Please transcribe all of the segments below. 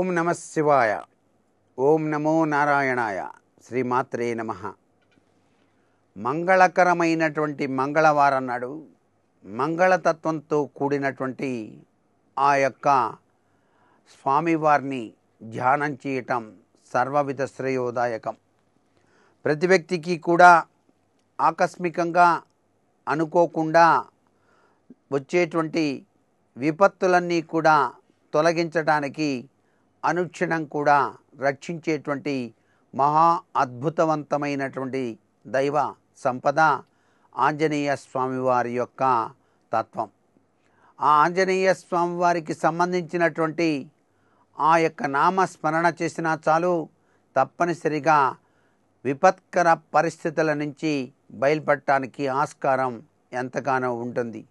ఓం నమ శివాయ. ఓం నమో నారాయణాయ. శ్రీమాత్రే నమ. మంగళకరమైనటువంటి మంగళవారం నాడు మంగళతత్వంతో కూడినటువంటి ఆ యొక్క స్వామివారిని ధ్యానం చేయటం సర్వవిధ శ్రేయోదాయకం. ప్రతి వ్యక్తికి కూడా ఆకస్మికంగా అనుకోకుండా వచ్చేటువంటి విపత్తులన్నీ కూడా తొలగించడానికి అనుక్షణం కూడా రక్షించేటువంటి మహా అద్భుతవంతమైనటువంటి దైవ సంపద ఆంజనేయ స్వామివారి యొక్క తత్వం. ఆ ఆంజనేయ స్వామివారికి సంబంధించినటువంటి ఆ యొక్క నామ స్మరణ చేసినా చాలు తప్పనిసరిగా విపత్కర పరిస్థితుల నుంచి బయలుపడటానికి ఆస్కారం ఎంతగానో ఉంటుంది.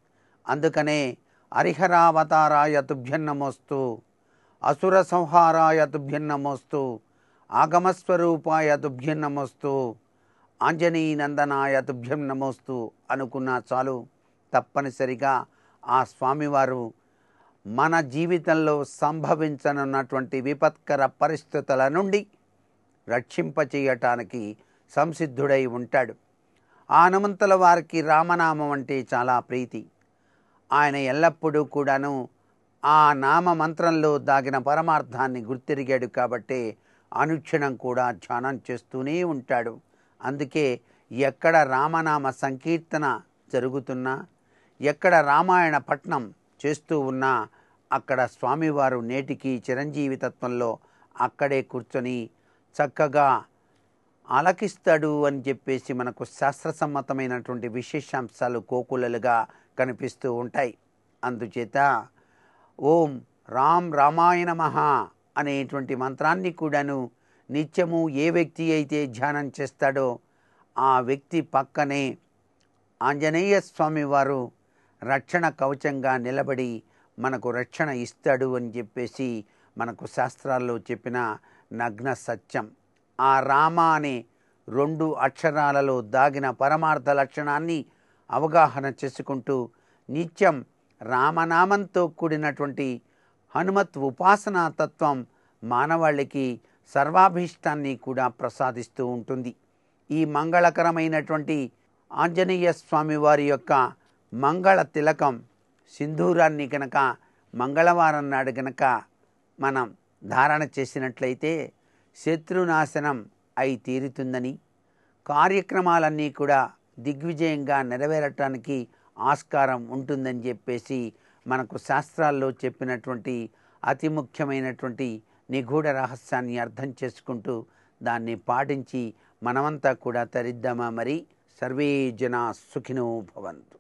అందుకనే హరిహరావతారాయ తుభ్యన్నమోస్తూ అసుర సంహారాయ తుభ్యన్నమోస్తు ఆగమస్వరూపాయ తుభ్యన్నమోస్తు ఆంజనేయ నందనాయ తుభ్యం నమోస్తు అనుకున్నా చాలు. తప్పనిసరిగా ఆ స్వామివారు మన జీవితంలో సంభవించనున్నటువంటి విపత్కర పరిస్థితుల నుండి రక్షింపచేయటానికి సంసిద్ధుడై ఉంటాడు. ఆ హనుమంతుల వారికి రామనామం అంటే చాలా ప్రీతి. ఆయన ఎల్లప్పుడూ కూడాను ఆ నామ మంత్రంలో దాగిన పరమార్థాన్ని గుర్తిరిగాడు కాబట్టి అనుక్షణం కూడా ధ్యానం చేస్తూనే ఉంటాడు. అందుకే ఎక్కడ రామనామ సంకీర్తన జరుగుతున్నా ఎక్కడ రామాయణ పట్నం చేస్తూ ఉన్నా అక్కడ స్వామివారు నేటికి చిరంజీవి తత్వంలో అక్కడే కూర్చొని చక్కగా ఆలకిస్తాడు అని చెప్పేసి మనకు శాస్త్రసమ్మతమైనటువంటి విశేషాంశాలు కోకులలుగా కనిపిస్తూ ఉంటాయి. అందుచేత ఓం రామ్ రామాయణ మహా అనేటువంటి మంత్రాన్ని కూడాను నిత్యము ఏ వ్యక్తి అయితే ధ్యానం చేస్తాడో ఆ వ్యక్తి పక్కనే ఆంజనేయ స్వామి వారు రక్షణ కవచంగా నిలబడి మనకు రక్షణ ఇస్తాడు అని చెప్పేసి మనకు శాస్త్రాల్లో చెప్పిన నగ్న సత్యం. ఆ రామ అనే రెండు అక్షరాలలో దాగిన పరమార్థ లక్షణాన్ని అవగాహన చేసుకుంటూ నిత్యం రామనామంతో కూడినటువంటి హనుమత్ ఉపాసనా తత్వం మానవాళికి సర్వాభీష్టాన్ని కూడా ప్రసాదిస్తూ ఉంటుంది. ఈ మంగళకరమైనటువంటి ఆంజనేయ స్వామివారి యొక్క మంగళ తిలకం సింధూరాన్ని కనుక మంగళవారం నాడు కనుక మనం ధారణ చేసినట్లయితే శత్రునాశనం అయి తీరుతుందని కార్యక్రమాలన్నీ కూడా దిగ్విజయంగా నెరవేరటానికి ఆస్కారం ఉంటుందని చెప్పేసి మనకు శాస్త్రాల్లో చెప్పినటువంటి అతి ముఖ్యమైనటువంటి నిగూఢ రహస్యాన్ని అర్థం చేసుకుంటూ దాన్ని పాటించి మనమంతా కూడా తరిద్దామా మరి? సర్వే జనా సుఖినో భవంతు.